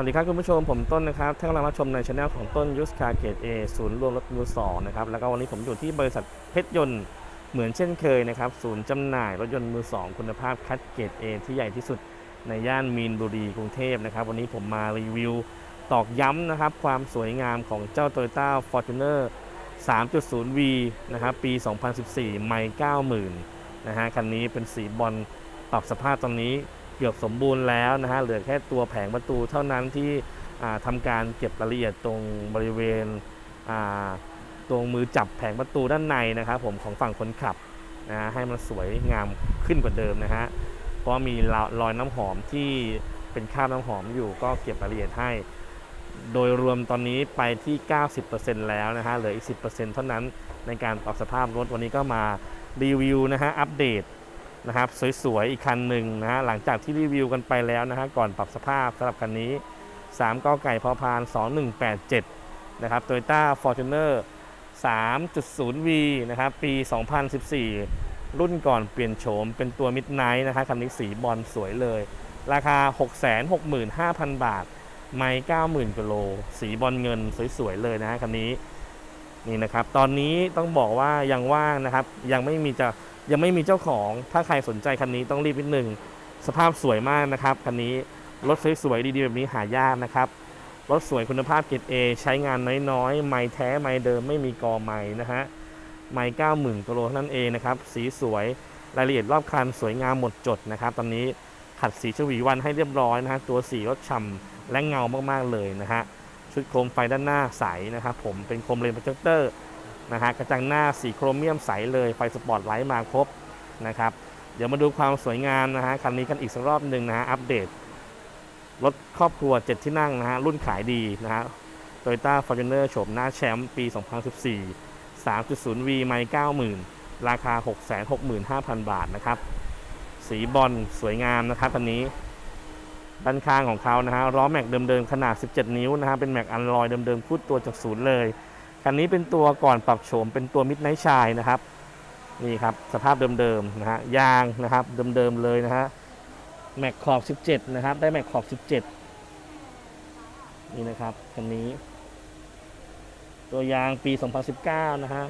วัสดีครับคุณผู้ชมผมต้นนะครับท่านกำลังรับชมในช anel ของต้นยุสคาเกตเอศูนย์รวมรถมือสองนะครับแล้วก็วันนี้ผมอยู่ที่บริษัทเพชรยนต์เหมือนเช่นเคยนะครับศูนย์จำหน่ายรถยนต์มือสองคุณภาพคัดเกรดเอที่ใหญ่ที่สุดในย่านมีนบุรีกรุงเทพนะครับวันนี้ผมมารีวิวตอกย้ำนะครับความสวยงามของเจ้า Toyota Fortuner 3.0V นะครับปี 2014 ไม่ 90,000นะฮะคันนี้เป็นสีบอลปรับสภาพตอนนี้ เกือบสมบูรณ์แล้วนะฮะเหลือแค่ตัวแผงประตูเท่านั้นที่อ่าทำการเก็บรายละเอียดตรงบริเวณตรงมือจับแผงประตูด้านในนะครับผมของฝั่งคนขับนะฮะให้มันสวยงามขึ้นกว่าเดิมนะฮะเพราะมีรอยน้ำหอมที่เป็นคราบน้ำหอมอยู่ก็เก็บรายละเอียดให้ โดยรวมตอนนี้ไปที่ 90%แล้วนะฮะเหลืออีก 10%เท่านั้นในการปรับสภาพรถวันนี้ก็มารีวิวนะฮะอัปเดต นะครับสวยๆอีกคันหนึ่งนะฮะหลังจากที่รีวิวกันไปแล้วนะฮะก่อนปรับสภาพสำหรับคันนี้ 3กไก่พอพาน 2187 นะครับ Toyota Fortuner 3.0V นะครับ ปี 2014 รุ่นก่อนเปลี่ยนโฉมเป็นตัว Midnight นะครับคันนี้สีบอลสวยเลย ราคา 665,000 บาท ไม่90,000กิโล สีบอลเงินสวยๆเลยนะฮะคันนี้นี่นะครับ ตอนนี้ต้องบอกว่ายังว่างนะครับ ยังไม่มีจะ ยังไม่มีเจ้าของ ถ้าใครสนใจคันนี้ต้องรีบนิดนึงสภาพสวยมากนะครับ คันนี้รถสวยๆดีๆแบบนี้หายากนะครับ รถสวยคุณภาพเกรด A ใช้งานน้อยๆ ไม่แท้ไม่เดิมไม่มีกอไม่นะฮะ ไม่เก้าหมื่นกิโลเท่านั้นเองนะครับ สีสวย รายละเอียดรอบคันสวยงามหมดจดนะครับ ตอนนี้ขัดสีชวีวันให้เรียบร้อยนะฮะ ตัวสีรถฉ่ำและเงามากๆเลยนะฮะ ชุดโคมไฟด้านหน้าใสนะครับผม เป็นโคมเลนโปรเจคเตอร์ นะฮะกระจังหน้าสีโครเมียมใสเลยไฟสปอตไลท์มาครบนะครับเดี๋ยวมาดูความสวยงามนะฮะคันนี้กันอีกสักรอบหนึ่งนะฮะอัปเดตรถครอบครัว 7 ที่นั่งนะฮะรุ่นขายดีนะฮะ Toyota Fortuner โฉมหน้าแชมป์ปี 2014 3.0V ไม่90,000 ราคา 665,000 บาทนะครับ สีบอลสวยงามนะครับคันนี้ด้านข้างของเขานะฮะล้อแม็กเดิมๆ ขนาด 17 นิ้วนะฮะเป็นแม็กอันลอยเดิมๆคูดตัวจากศูนย์เลย คันนี้เป็นตัวก่อนปรับโฉมเป็นตัวมิดไนท์ชายนะครับนี่ครับสภาพเดิมๆนะฮะยางนะครับเดิมๆเลยนะฮะแม็กขอบ 17 นะครับ ได้แม็กขอบ 17 นี่นะครับคันนี้ ตัวยางปี 2019 นะฮะ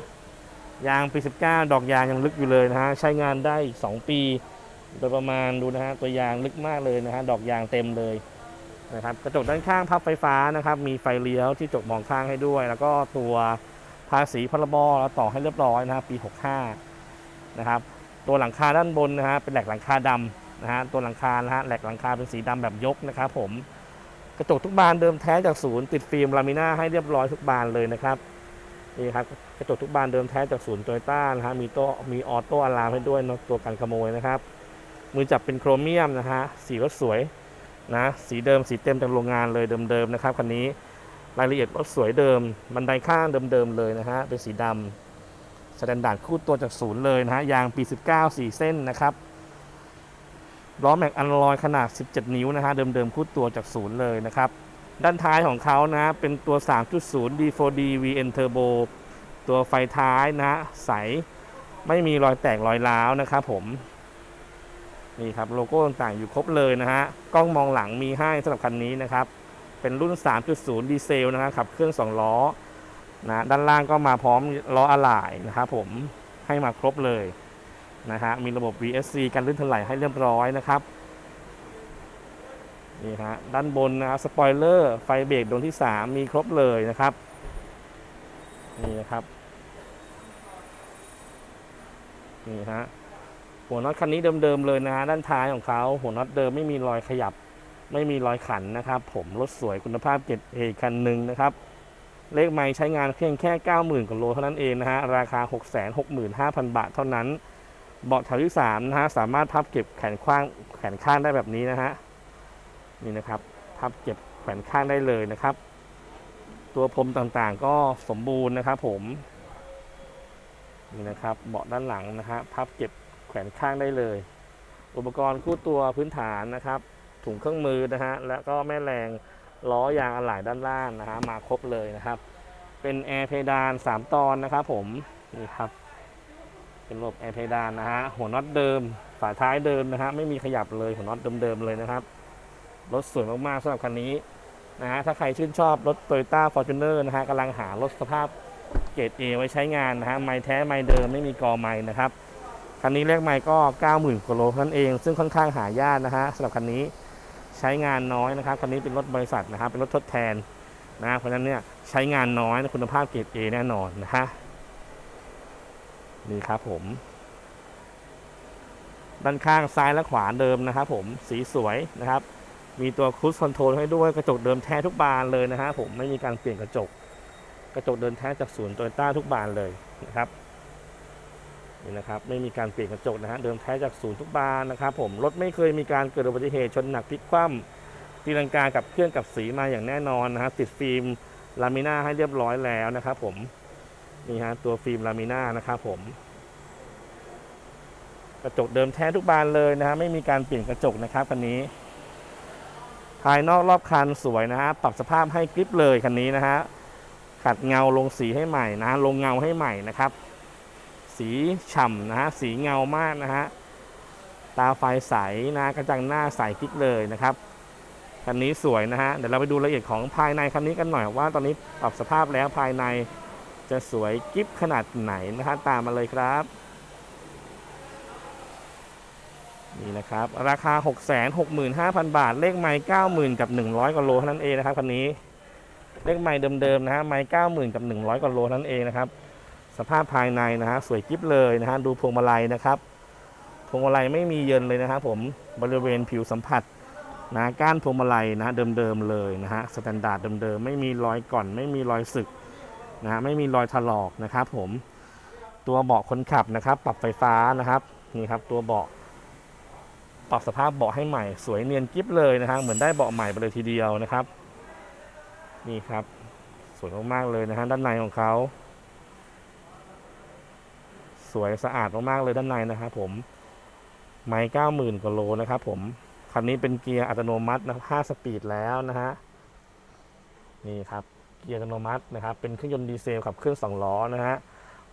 ยางปี 19 ดอกยางยังลึกอยู่เลยนะฮะใช้งานได้อีก2ปี โดยประมาณดูนะฮะตัวยางลึกมากเลยนะฮะดอกยางเต็มเลย นะครับกระจกด้านข้างพับไฟฟ้านะครับ มีไฟเลี้ยวที่จกมองข้างให้ด้วย แล้วก็ตัวภาษีพรบเราต่อให้เรียบร้อยนะครับปี 65 นะครับ ตัวหลังคาด้านบนนะฮะเป็นแหลกหลังคาดำนะฮะตัวหลังคานะฮะแหลกหลังคาเป็นสีดำแบบยกนะครับผมกระจกทุกบานเดิมแท้จากศูนย์ติดฟิล์มลามิน่าให้เรียบร้อยทุกบานเลยนะครับนี่ครับกระจกทุกบานเดิมแท้จากศูนย์โตโยต้านะฮะมีโตมีออโต้อะลามให้ด้วยเนอะตัวกันขโมยนะครับ มือจับเป็นโครเมียมนะฮะสีรถสวย นะสีเดิมสีเต็มจากโรงงานเลยเดิมๆนะครับคันนี้รายละเอียดรถสวยเดิม บันไดข้างเดิมๆเลยนะฮะเป็นสีดำสแตนดาร์ดคู่ตัวจากศูนย์เลยนะฮะยางปี 19 4 เส้นนะครับล้อแม็กอันลอยขนาด 17 นิ้วนะฮะเดิมๆคู่ตัวจากศูนย์เลยนะครับด้านท้ายของเขานะเป็นตัว 3.0 D4D VN Turbo ตัวไฟท้ายนะฮะใสไม่มีรอยแตกรอยร้าวนะครับผม นี่ครับโลโก้ต่างๆอยู่ครบเลยนะฮะกล้องมองหลังมีให้สำหรับคันนี้นะครับ เป็นรุ่น 3.0 ดีเซลนะครับขับเครื่อง 2 ล้อนะด้านล่างก็มาพร้อมล้ออะไหล่นะครับผมให้มาครบเลยนะฮะมีระบบ VSC กันลื่นถลายให้เรียบร้อยนะครับนี่ฮะด้านบนนะครับสปอยเลอร์ไฟเบรกดวงที่ 3 มีครบเลยนะครับนี่นะครับนี่ฮะ หัวน็อตคันนี้เดิมๆเลยนะฮะด้านท้ายของเขาหัวน็อตเดิมไม่มีรอยขยับ ไม่มีรอยขันนะครับ ผมรถสวยคุณภาพเกรดเอคันหนึ่งนะครับ เลขไม้ใช้งานเพียงแค่ 90,000กว่าโลเท่านั้นเองนะฮะราคา 665,000 บาทเท่านั้น เบาะแถวที่3นะฮะสามารถพับเก็บแขนข้างแขนข้างได้แบบนี้นะฮะนี่นะครับพับเก็บแขนข้างได้เลยนะครับ ตัวพรมต่างๆก็สมบูรณ์นะครับ ผมนี่นะครับเบาะด้านหลังนะฮะพับเก็บ แขวนข้างได้เลย อุปกรณ์คู่ตัวพื้นฐานนะครับ ถุงเครื่องมือนะฮะแล้วก็แม่แรงล้อยางอะไหล่ด้านล่างนะฮะมาครบเลยนะครับ เป็นแอร์เพดาน 3 ตอนนะครับผมนี่ครับเป็นระบบแอร์เพดานนะฮะหัวน็อตเดิม ฝาท้ายเดิมนะฮะไม่มีขยับเลยหัวน็อตเดิมๆเลยนะครับรถสวยมากๆสำหรับคันนี้นะฮะถ้าใครชื่นชอบรถ Toyota Fortuner นะฮะกำลังหารถสภาพเกรด A ไว้ใช้งานนะฮะไม้แท้ไม้เดิมไม่มีกอไม้นะครับ คันนี้เลขไม้ก็ 90,000กิโลนั้นเอง ซึ่งค่อนข้างหายากนะฮะสำหรับคันนี้ใช้งานน้อยนะครับ คันนี้เป็นรถบริษัทนะครับเป็นรถทดแทนนะเพราะฉะนั้นเนี่ยใช้งานน้อยคุณภาพเกรด A แน่นอนนะฮะนี่ครับผม ด้านข้างซ้ายและขวาเดิมนะครับผมสีสวยนะครับ มีตัวครู i คอนโทรลให้ด้วยกระจกเดิมแท้ทุกบานเลยนะฮะผมไม่มีการเปลี่ยนกระจก กระจกเดิมแท้จากศูนย์โตโยต้าทุกบานเลยนะครับ นี่นะครับไม่มีการเปลี่ยนกระจกนะฮะเดิมแท้จากศูนย์ทุกบานนะครับผมรถไม่เคยมีการเกิดอุบัติเหตุชนหนักพลิกคว่ำตีลังกากับเครื่องกับสีมาอย่างแน่นอนนะฮะติดฟิล์มลามิน่าให้เรียบร้อยแล้วนะครับผมนี่ฮะตัวฟิล์มลามิน่านะครับผมกระจกเดิมแท้ทุกบานเลยนะฮะไม่มีการเปลี่ยนกระจกนะครับคันนี้ ภายนอกรอบคันสวยนะฮะปรับสภาพให้กริปเลยคันนี้นะฮะขัดเงาลงสีให้ใหม่นะลงเงาให้ใหม่นะครับ สีฉ่ำนะฮะสีเงามากนะฮะตาไฟใสนะกระจังหน้าใสกริปเลยนะครับคันนี้สวยนะฮะเดี๋ยวเราไปดูรายละเอียดของภายในคันนี้กันหน่อยว่าตอนนี้ปรับสภาพแล้วภายในจะสวยกริปขนาดไหนนะฮะตามมาเลยครับนี่นะครับ ราคา 665,000 บาท เลขไม้90,000 กับ 100กว่าโลเท่านั้นเองนะครับคันนี้ เลขไม้เดิมๆนะฮะไม้90,000 กับ 100กว่าโลเท่านั้นเองนะครับ สภาพภายในนะฮะสวยกิ๊บเลยนะฮะดูพวงมาลัยนะครับพวงมาลัยไม่มีเยินเลยนะครับผมบริเวณผิวสัมผัสนะก้านพวงมาลัยนะเดิมๆเลยนะฮะสแตนดาร์ดเดิมๆไม่มีรอยก่อน ไม่มีรอยสึกนะฮะไม่มีรอยถลอกนะครับผมตัวเบาะคนขับนะครับ ปรับไฟฟ้านะครับนี่ครับตัวเบาะปรับสภาพเบาะให้ใหม่ สวยเนียนกิ๊บเลยนะฮะเหมือนได้เบาะใหม่ไปเลยทีเดียวนะครับ นี่ครับ สวยมากๆเลยนะฮะด้านในของเขา สวยสะอาดมากๆเลยด้านในนะครับผมไม้เก้าหมื่นกว่าโลนะครับผมคันนี้เป็นเกียร์อัตโนมัตินะห้าสปีดแล้วนะฮะนี่ครับเกียร์อัตโนมัตินะครับ เป็นเครื่องยนต์ดีเซลขับเคลื่อนสองล้อนะฮะ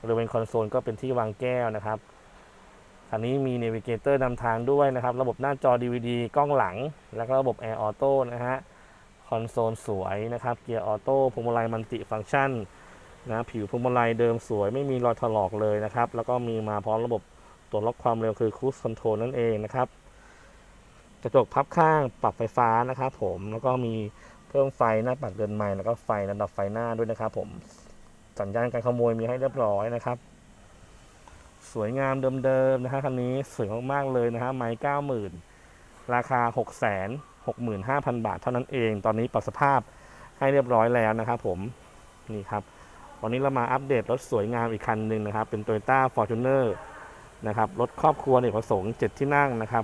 บริเวณคอนโซลก็เป็นที่วางแก้วนะครับคันนี้มี n น v เกเตอร์นำทางด้วยนะครับ ระบบหน้าจอ DVD กล้องหลัง แล้วก็ระบบ Air Auto นะฮะคอนโซลสวยนะครับ เกียร์ออโต้พวงมาลัยมันติฟังก์ชัน นะผิวพวงมาลัยเดิมสวยไม่มีรอยถลอกเลยนะครับ แล้วก็มีมาพร้อมระบบตัวล็อกความเร็วคือ Cruise Control นั่นเองนะครับกระจกพับข้างปรับไฟฟ้านะครับผมแล้วก็มีเพิ่มไฟหน้าปัดเดินใหม่แล้วก็ไฟระดับไฟหน้าด้วยนะครับ ผมสัญญาณการขโมยมีให้เรียบร้อยนะครับ สวยงามเดิมๆนะฮะคันนี้สวยมากๆเลยนะฮะไม้เก้าหมื่นราคา6 6 5 0 0 0บาทเท่านั้นเอง ตอนนี้ปรับสภาพให้เรียบร้อยแล้วนะครับผมนี่ครับ วันนี้เรามาอัปเดตรถสวยงามอีกคันหนึ่งนะครับ เป็น Toyota Fortuner นะครับ รถครอบครัวเนกประสงค์ 7 ที่นั่งนะครับ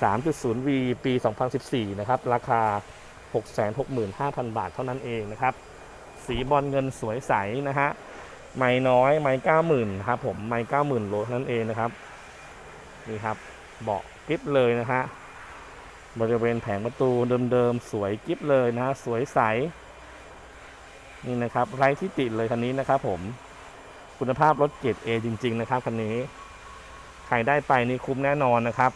3.0V ปี 2014 นะครับ ราคา 665,000 บาทเท่านั้นเองนะครับ สีบอลเงินสวยใสนะฮะ ไม่น้อย ไม่เก้าหมื่นครับผม ไม่เก้าหมื่นโลนั้นเองนะครับ นี่ครับ เบาะกิฟเลยนะฮะ บริเวณแผงประตูเดิมๆ สวยกิฟเลยนะฮะ สวยใส นี่นะครับไร้ที่ติเลยคันนี้นะครับ ผม คุณภาพรถเกรด A จริง ๆ นะครับคันนี้ใครได้ไปนี่คุ้มแน่นอนนะครับ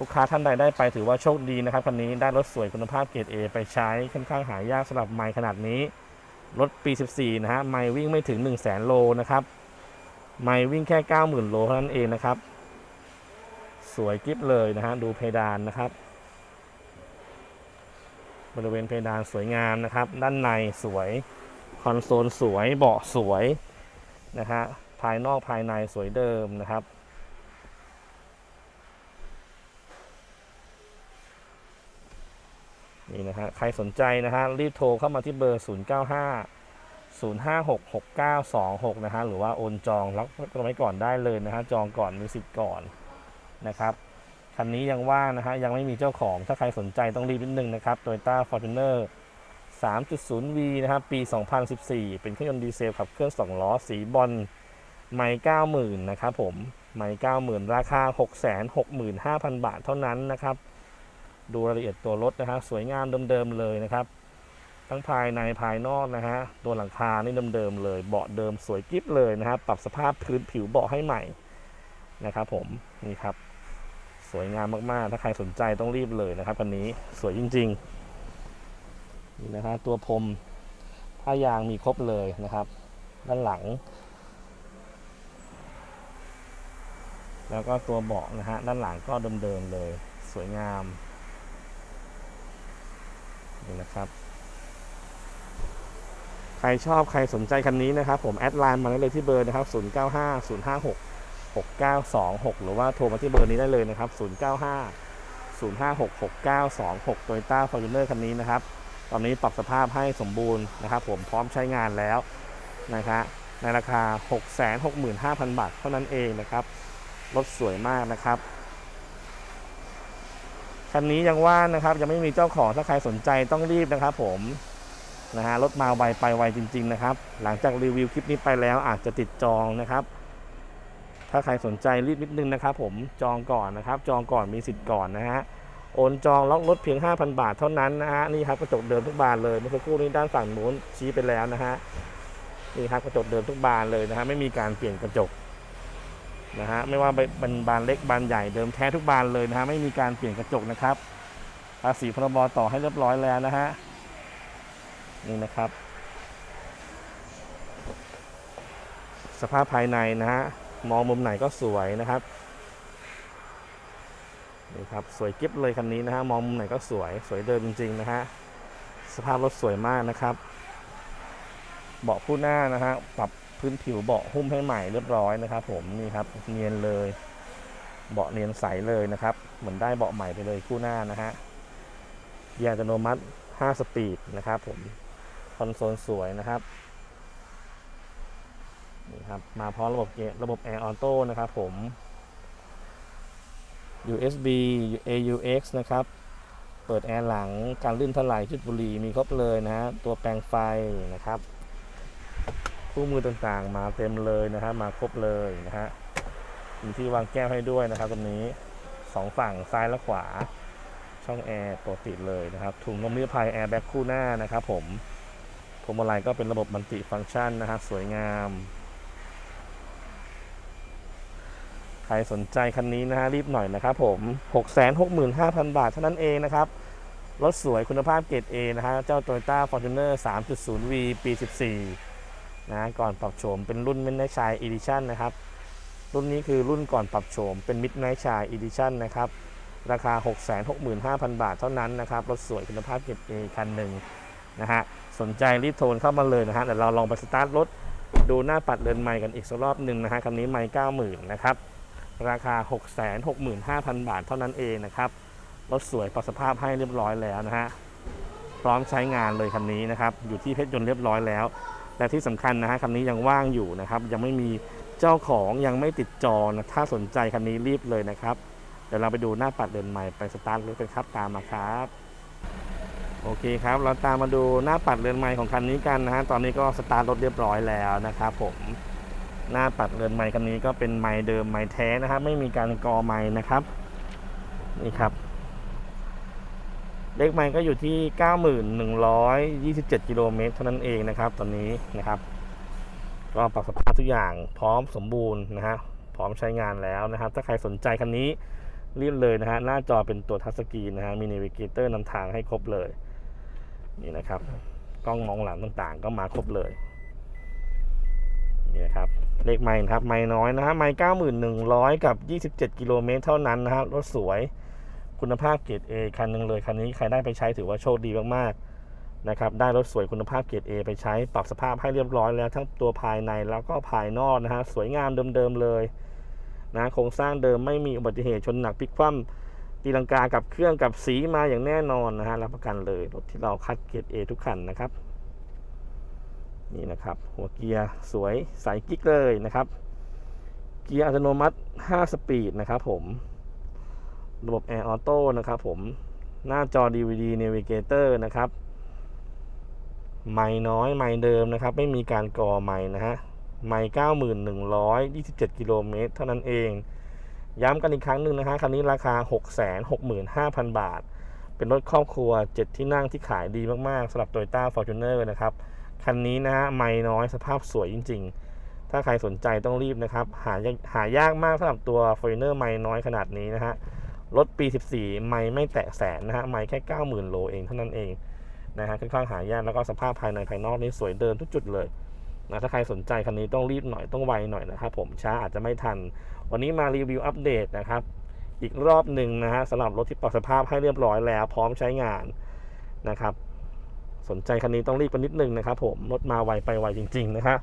ลูกค้าท่านใดได้ไปถือว่าโชคดีนะครับคันนี้ได้รถสวยคุณภาพเกรด A ไปใช้ค่อนข้างหายากสำหรับไมค์ขนาดนี้ รถปี 14 นะฮะไมล์วิ่งไม่ถึง 1 0 0 0 0แสนโลนะครับไมล์วิ่งแค่ 90,000 โลเท่านั้นเองนะครับ สวยกิ๊บเลยนะฮะดูเพดานนะครับ บริเวณเพดานสวยงามนะครับ ด้านในสวย คอนโซลสวยเบาะสวยนะฮะภายนอกภายในสวยเดิมนะครับ นี่นะฮะใครสนใจนะฮะรีบโทรเข้ามาที่เบอร์ 0 9 5 0 5 6 6 9 2 6 นะฮะหรือว่าโอนจองรับกันไว้ก่อนได้เลยนะฮะจองก่อนมีสิทธิ์ก่อนนะครับ คันนี้ยังว่างนะฮะยังไม่มีเจ้าของถ้าใครสนใจต้องรีบนิดนึงนะครับ Toyota Fortuner 3.0V นะครับปี 2014 เป็นเครื่องยนต์ดีเซลขับเคลื่อน2ล้อ สีบอลไม่90,000 นะครับผมไม่90,000 ราคา 665,000 บาทเท่านั้นนะครับ ดูรายละเอียดตัวรถนะฮะสวยงามเดิมๆเลยนะครับ ทั้งภายในภายนอกนะฮะตัวหลังคานี่เดิมๆเลย เบาะเดิมสวยกิ๊บเลยนะครับปรับสภาพพื้นผิวเบาะให้ใหม่นะครับผมนี่ครับ วยงามมากๆ ถ้าใครสนใจต้องรีบเลยนะครับคันนี้สวยจริงๆนี่นะฮะตัวพรมผ้ายางมีครบเลยนะครับ ด้านหลัง แล้วก็ตัวเบาะนะฮะด้านหลังก็เดิมๆเลย สวยงามนี่นะครับใครชอบใครสนใจคันนี้นะครับ ผมแอดไลน์มาได้เลยที่เบอร์นะครับ 095-056 6 6 9 2 6 หรือว่าโทรมาที่เบอร์นี้ได้เลยนะครับ 0 9 5 0 5 6 6 9 2 6 Toyota Fortuner คันนี้นะครับ ตอนนี้ปรับสภาพให้สมบูรณ์นะครับ ผมพร้อมใช้งานแล้วนะครับในราคา 665,000 บาทเท่านั้นเองนะครับ รถสวยมากนะครับคันนี้ยังว่างนะครับ ยังไม่มีเจ้าของถ้าใครสนใจต้องรีบนะครับ ผมนะฮะรถมาไวไปไวจริง ๆ นะครับ หลังจากรีวิวคลิปนี้ไปแล้วอาจจะติดจองนะครับ ถ้าใครสนใจรีบนิดนึงนะครับผมจองก่อนนะครับ จองก่อนมีสิทธิ์ก่อนนะฮะโอนจองล็อกรถเพียง 5,000 บาทเท่านั้นนะฮะนี่ครับกระจกเดิมทุกบานเลยเมื่อสักครู่นี้ด้านฝั่งนู้นชี้ไปแล้วนะฮะนี่ครับกระจกเดิมทุกบานเลยนะฮะไม่มีการเปลี่ยนกระจกนะฮะไม่ว่าเป็นบานเล็กบานใหญ่เดิมแท้ทุกบานเลยนะฮะไม่มีการเปลี่ยนกระจกนะครับภาษีพรบต่อให้เรียบร้อยแล้วนะฮะนี่นะครับ สภาพภายในนะฮะ มองมุมไหนก็สวยนะครับนี่ครับสวยกิ๊บเลยคันนี้นะฮะมองมุมไหนก็สวยสวยเดิมจริงๆนะฮะสภาพรถสวยมากนะครับ เบาะผู้หน้านะฮะปรับพื้นผิวเบาะหุ้มให้ใหม่เรียบร้อยนะครับ ผมนี่ครับเนียนเลย เบาะเนียนใสเลยนะครับ เหมือนได้เบาะใหม่ไปเลยคู่หน้านะฮะยร์อัตโนมัติ 5 สปีดนะครับ ผมคอนโซลสวยนะครับ นี่ครับ มาพร้อมระบบร์ระบบแอร์ออโต้นะครับผม USB AUX นะครับ เปิดแอร์หลัง การลื่นถลายจุดบุหรี่มีครบเลยนะฮะ ตัวแปลงไฟนะครับ คู่มือต่างๆ มาเต็มเลยนะครับ มาครบเลยนะฮะ มีที่วางแก้วให้ด้วยนะครับ ตรงนี้สองฝั่งซ้ายและขวา ช่องแอร์ปกติเลยนะครับ ถุงลมนิรภัยแอร์แบ็คคู่หน้านะครับผมพวงมาลัยก็เป็นระบบมัลติฟังก์ชันนะครับสวยงาม ใครสนใจคันนี้นะฮะรีบหน่อยนะครับผม665,000 บาทเท่านั้นเองนะครับรถสวยคุณภาพเกรด A นะฮะเจ้า Toyota Fortuner 3.0V ปี 14 นะก่อนปรับโฉมเป็นรุ่น Midnight Shine Edition นะครับ รุ่นนี้คือรุ่นก่อนปรับโฉมเป็น Midnight Shine Edition นะครับ ราคา 665,000 บาทเท่านั้นนะครับ รถสวยคุณภาพเก็บเอคันหนึ่งนะฮะสนใจรีบโทรเข้ามาเลยนะฮะเดี๋ยวเราลองไปสตาร์ทรถดูหน้าปัดเดินใหม่กันอีกสักรอบหนึ่งนะฮะคันนี้ไม่90,000 นะครับ ราคา 665,000 บาทเท่านั้นเองนะครับ รถสวยปรับสภาพให้เรียบร้อยแล้วนะฮะ พร้อมใช้งานเลยคันนี้นะครับ อยู่ที่เพชรยนต์เรียบร้อยแล้ว และที่สำคัญนะฮะคันนี้ยังว่างอยู่นะครับ ยังไม่มีเจ้าของยังไม่ติดจองนะ ถ้าสนใจคันนี้รีบเลยนะครับ เดี๋ยวเราไปดูหน้าปัดเดินใหม่ไปสตาร์ทรถกันครับตามมาครับโอเคครับ เราตามมาดูหน้าปัดเรือนไม้ของคันนี้กันนะฮะ ตอนนี้ก็สตาร์ทรถเรียบร้อยแล้วนะครับผม หน้าปัดเรือนไม้คันนี้ก็เป็นไม้เดิมไม้แท้นะครับ ไม่มีการกอไม้นะครับนี่ครับ เลขไม้ก็อยู่ที่ 9,127กิโลเมตรเท่านั้นเองนะครับ ตอนนี้นะครับ ก็ปรับสภาพทุกอย่างพร้อมสมบูรณ์นะฮะพร้อมใช้งานแล้วนะครับ ถ้าใครสนใจคันนี้รีบเลยนะฮะหน้าจอเป็นตัวทัชสกรีนนะฮะมี n น v เกเตอร์นำทางให้ครบเลย นี่นะครับกล้องมองหลังต่างๆ ก็มาครบเลย เลขไม้นะครับ ไม้น้อยนะฮะไม้เก้าหมื่นหนึ่งร้อยกับยี่สิบเจ็ดกิโลเมตรเท่านั้นนะฮะรถสวยคุณภาพเกรด A คันหนึ่งเลยคันนี้ใครได้ไปใช้ถือว่าโชคดีมากๆนะครับได้รถสวยคุณภาพเกรด A ไปใช้ปรับสภาพให้เรียบร้อยแล้วทั้งตัวภายในแล้วก็ภายนอกนะฮะสวยงามเดิมๆเลยนะโครงสร้างเดิมไม่มีอุบัติเหตุชนหนักพลิกคว่ำตีลังกากับเครื่องกับสีมาอย่างแน่นอนนะฮะรับประกันเลยรถที่เราคัดเกรด A ทุกคันนะครับ นี่นะครับ หัวเกียร์สวยใสกิ๊กเลยนะครับ เกียร์อัตโนมัติ 5 สปีดนะครับผม ระบบแอร์ออโต้นะครับผม หน้าจอ DVD Navigator นะครับไม่น้อยไม่เดิมนะครับ ไม่มีการกอไม่นะฮะไม่91,127กิโลเมตรเท่านั้นเอง ย้ำกันอีกครั้งหนึ่งนะฮะคันนี้ราคา665,000บาท เป็นรถครอบครัว7ที่นั่งที่ขายดีมาก ๆสำหรับ Toyota Fortuner นะครับ คันนี้นะฮะไม่น้อยสภาพสวยจริง ๆ ถ้าใครสนใจต้องรีบนะครับ หายากหายากมากสำหรับตัว f o r t u n e r ไม่น้อยขนาดนี้นะฮะรถปี 14 ไม่ไม่แตะแสนนะฮะไม่แค่ 90,000 โลเองเท่านั้นเองนะฮะค่อนข้างหายากแล้วก็สภาพภายในภายนอกนี่สวยเดินทุกจุดเลยนะถ้าใครสนใจคันนี้ต้องรีบหน่อยต้องไวหน่อยนะครับผมช้าอาจจะไม่ทัน วันนี้มารีวิวอัปเดตนะครับ อีกรอบหนึ่งนะฮะสำหรับรถที่ปรับสภาพให้เรียบร้อยแล้ว พร้อมใช้งานนะครับ สนใจคันนี้ต้องรีบกันนิดนึงนะครับผมรถมาไวไปไวจริง ๆ นะครับ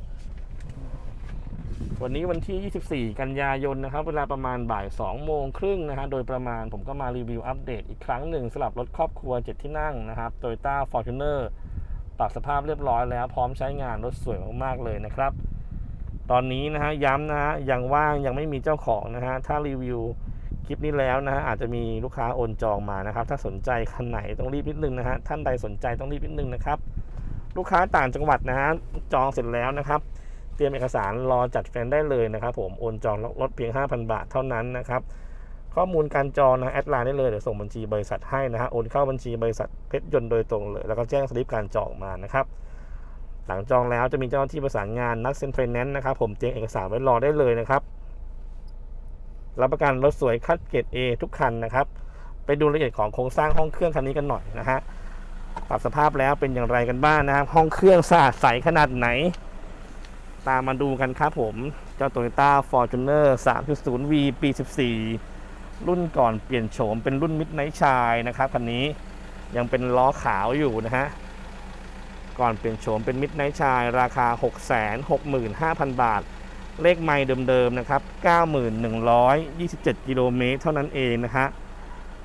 วันนี้วันที่ 24 กันยายนนะครับ เวลาประมาณบ่าย 2 โมงครึ่งนะฮะ โดยประมาณผมก็มารีวิวอัปเดตอีกครั้งหนึ่งสำหรับรถครอบครัว 7 ที่นั่งนะครับ Toyota Fortuner ปรับสภาพเรียบร้อยแล้ว พร้อมใช้งานรถสวยมากๆเลยนะครับ ตอนนี้นะฮะย้ำนะฮะยังว่างยังไม่มีเจ้าของนะฮะ ถ้ารีวิว คลิปนี้แล้วนะฮะอาจจะมีลูกค้าโอนจองมานะครับ ถ้าสนใจคันไหนต้องรีบนิดนึงนะฮะท่านใดสนใจต้องรีบนิดนึงนะครับ ลูกค้าต่างจังหวัดนะฮะจองเสร็จแล้วนะครับ เตรียมเอกสารรอจัดแฟนได้เลยนะครับ ผมโอนจองลดเพียง 5,000 บาทเท่านั้นนะครับข้อมูลการจองนะแอดไลน์ได้เลยเดี๋ยวส่งบัญชีบริษัทให้นะฮะโอนเข้าบัญชีบริษัทเพชรยนต์โดยตรงเลย แล้วก็แจ้งสลิปการจองมานะครับหลังจองแล้วจะมีเจ้าหน้าที่ประสานงานนัดเซ็นไฟแนนซ์นะครับผมเตรียมเอกสารไว้รอได้เลยนะครับ รับประกันรถสวยคัดเกรด A ทุกคันนะครับ ไปดูรายละเอียดของโครงสร้างห้องเครื่องคันนี้กันหน่อยนะฮะปรับสภาพแล้วเป็นอย่างไรกันบ้างนะครับ ห้องเครื่องสะอาดใสขนาดไหน ตามมาดูกันครับผม เจ้า Toyota Fortuner 3.0V ปี 14 รุ่นก่อนเปลี่ยนโฉมเป็นรุ่นมิดไนท์ชายนะครับคันนี้ยังเป็นล้อขาวอยู่นะฮะ ก่อนเปลี่ยนโฉมเป็นมิดไนท์ชาย ราคา 665,000 บาท เลขไม่เดิมๆนะครับ 91,27 กิโลเมตรเท่านั้นเองนะฮะ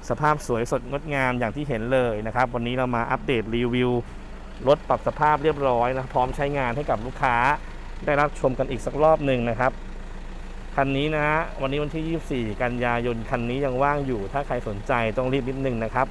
สภาพสวยสดงดงามอย่างที่เห็นเลยนะครับ วันนี้เรามาอัปเดตรีวิวรถปรับสภาพเรียบร้อยนะพร้อมใช้งานให้กับลูกค้าได้รับชมกันอีกสักรอบหนึ่งนะครับคันนี้นะฮะวันนี้วันที่ 24 กันยายนคันนี้ยังว่างอยู่ ถ้าใครสนใจต้องรีบนิดนึงนะครับ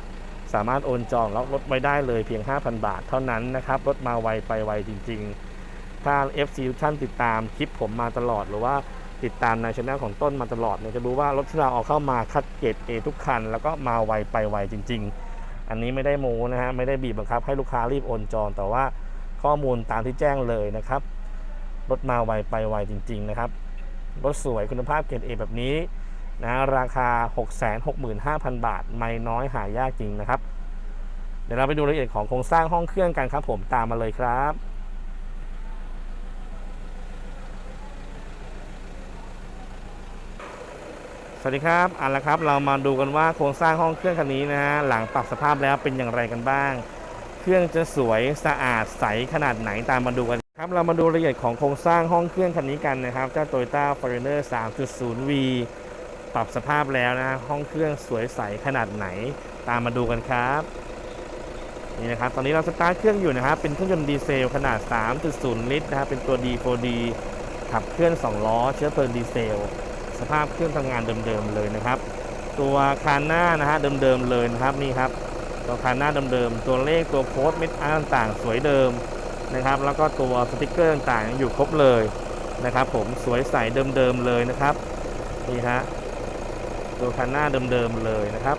สามารถโอนจองแล้วรถไว้ได้เลยเพียง 5,000 บาทเท่านั้นนะครับรถมาไวไปไวจริง ๆ ถ้า FC ทุกท่านติดตามคลิปผมมาตลอด หรือว่าติดตามในช่องของต้นมาตลอดเนี่ยจะรู้ว่ารถที่เราเอาเข้ามาคัดเกรด A ทุกคัน แล้วก็มาไวไปไวจริง ๆ อันนี้ไม่ได้โม้นะฮะไม่ได้บีบบังคับให้ลูกค้ารีบโอนจองแต่ว่าข้อมูลตามที่แจ้งเลยนะครับรถมาไวไปไวจริง ๆ นะครับรถสวยคุณภาพเกรด A แบบนี้นะราคา 665,000 บาท ไม่น้อยหายากจริงนะครับ เดี๋ยวเราไปดูรายละเอียดของโครงสร้างห้องเครื่องกันครับผมตามมาเลยครับ วัสดีครับเอาละครับเรามาดูกันว่าโครงสร้างห้องเครื่องคันนี้นะฮะหลังปรับสภาพแล้วเป็นอย่างไรกันบ้าง เครื่องจะสวยสะอาดใสขนาดไหนตามมาดูกันครับเรามาดูรายละเอียดของโครงสร้างห้องเครื่องคันนี้กันนะครับเจ้า Toyota Fortuner 3.0V ปรับสภาพแล้วนะฮะห้องเครื่องสวยใสขนาดไหนตามมาดูกันครับนี่นะครับตอนนี้เราสตาร์ทเครื่องอยู่นะครับเป็นเครื่องยนต์ดีเซลขนาด 3.0 ลิตรนะครับเป็นตัว D4D ขับเคลื่อน 2 ล้อเชื้อเพลิงดีเซล สภาพเครื่องทำงานเดิมๆเลยนะครับ ตัวคานหน้านะฮะเดิมๆเลยนะครับนี่ครับตัวคานหน้าเดิมๆตัวเลขตัวโค้ดเม็ดอาร์ต่างๆ สวยเดิมนะครับ แล้วก็ตัวสติกเกอร์ต่างๆอยู่ครบเลยนะครับ ผมสวยใสเดิมๆเลยนะครับนี่ฮะตัวคานหน้าเดิมๆเลยนะครับ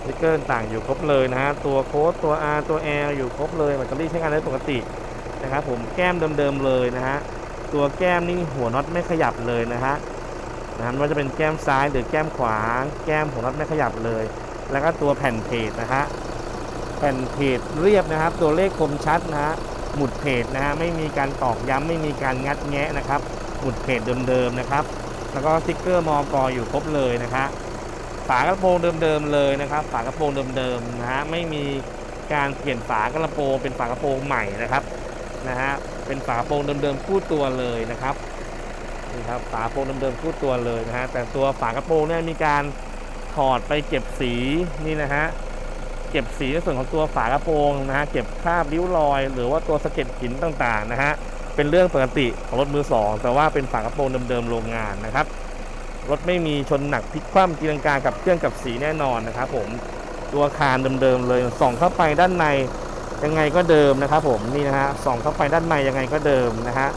สติกเกอร์ต่างอยู่ครบเลยนะฮะตัวโค้ดตัว R ตัว L อยู่ครบเลยแบตเตอรี่ใช้งานได้ปกตินะครับ ผมแก้มเดิมๆเลยนะฮะ ตัวแก้มนี่หัวน็อตไม่ขยับเลยนะฮะนะไม่ว่าจะเป็นแก้มซ้ายหรือแก้มขวา แก้มหัวน็อตไม่ขยับเลย แล้วก็ตัวแผ่นเพจนะฮะแผ่นเพจเรียบนะครับ ตัวเลขคมชัดนะฮะหมุดเพจนะฮะไม่มีการตอกย้ำไม่มีการงัดแงะนะครับ หมุดเพจเดิมๆนะครับ แล้วก็สติ๊กเกอร์มอกออยู่ครบเลยนะฮะฝากระโปรงเดิมๆเลยนะครับ ฝากระโปรงเดิมๆนะฮะไม่มีการเปลี่ยนฝากระโปรงเป็นฝากระโปรงใหม่นะครับนะฮะ เป็นฝาโปรงเดิมๆคู่ตัวเลยนะครับนี่ครับฝาโปรงเดิมๆคู่ตัวเลยนะฮะแต่ตัวฝากระโปรงเนี่ยมีการถอดไปเก็บสีนี่นะฮะเก็บสีในส่วนของตัวฝากระโปรงนะฮะเก็บคราบริ้วรอย หรือว่าตัวสะเก็ดหินต่างๆนะฮะเป็นเรื่องปกติของรถมือสองแต่ว่าเป็นฝากระโปรงเดิมๆโรงงานนะครับรถไม่มีชนหนักพลิกคว่ำตีลังกากับเครื่องกับสีแน่นอนนะครับผมตัวคานเดิมๆเลยส่องเข้าไปด้านใน ยังไงก็เดิมนะครับผมนี่นะฮะส่องเข้าไปด้านในยังไงก็เดิมนะฮะ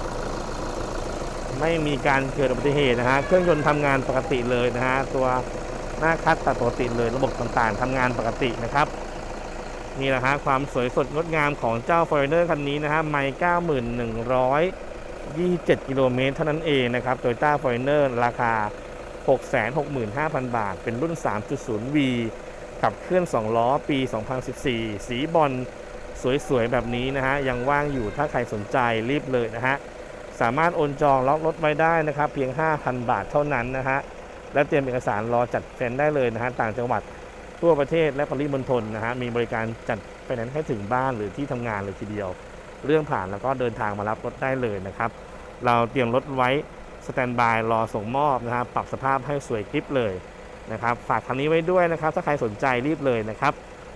ไม่มีการเกิดอุบัติเหตุนะฮะเครื่องยนต์ทำงานปกติเลยนะฮะตัวหน้าคัดตัดปกติเลยระบบต่างๆทำงานปกตินะครับนี่แหละฮะความสวยสดงดงามของเจ้า f o r e i g n e r คันนี้นะฮะไม่91,127 กิโลเมตรเท่านั้นเองนะครับ Toyota f o r e i g n e r ราคา 665,000 บาท เป็นรุ่น 3.0V ขับเคลื่อน 2 ล้อ ปี 2014 สีบอล สวยๆ แบบนี้นะฮะ ยังว่างอยู่ถ้าใครสนใจรีบเลยนะฮะ สามารถโอนจองล็อกรถไว้ได้นะครับ เพียง 5,000 บาทเท่านั้นนะฮะ และเตรียมเอกสารรอจัดไฟนได้เลยนะฮะ ต่างจังหวัดทั่วประเทศและปริมณฑลนะฮะ มีบริการจัดไฟแนนซ์ให้ถึงบ้านหรือที่ทำงานเลยทีเดียว เรื่องผ่านแล้วก็เดินทางมารับรถได้เลยนะครับ เราเตรียมรถไว้สแตนบายรอส่งมอบนะครับปรับสภาพให้สวยกริปเลยนะครับ ฝากคันนี้ไว้ด้วยนะครับ ถ้าใครสนใจรีบเลยนะครับ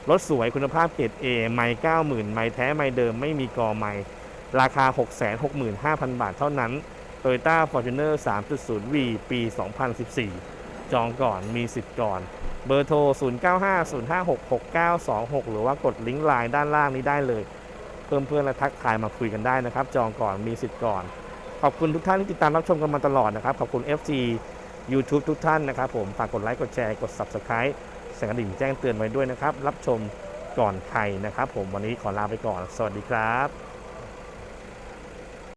รถสวยคุณภาพเกรด A ไม่90,000ไม่แท้ไม่เดิมไม่มีกอไม่ราคา 665,000 บาทเท่านั้น Toyota Fortuner 3.0V ปี 2014 จองก่อนมีสิทธิ์ก่อน เบอร์โทร 0950566926 หรือว่ากดลิงก์ไลน์ด้านล่างนี้ได้เลย เพิ่มเพื่อนและทักทายมาคุยกันได้นะครับ จองก่อนมีสิทธิ์ก่อน ขอบคุณทุกท่านที่ติดตามรับชมกันมาตลอดนะครับ ขอบคุณ FG YouTube ทุกท่านนะครับผม ฝากกดไลค์ กดแชร์ กด Subscribe สั่นกระดิ่งแจ้งเตือนไว้ด้วยนะครับ รับชมก่อนใครนะครับ ผมวันนี้ขอลาไปก่อน สวัสดีครับ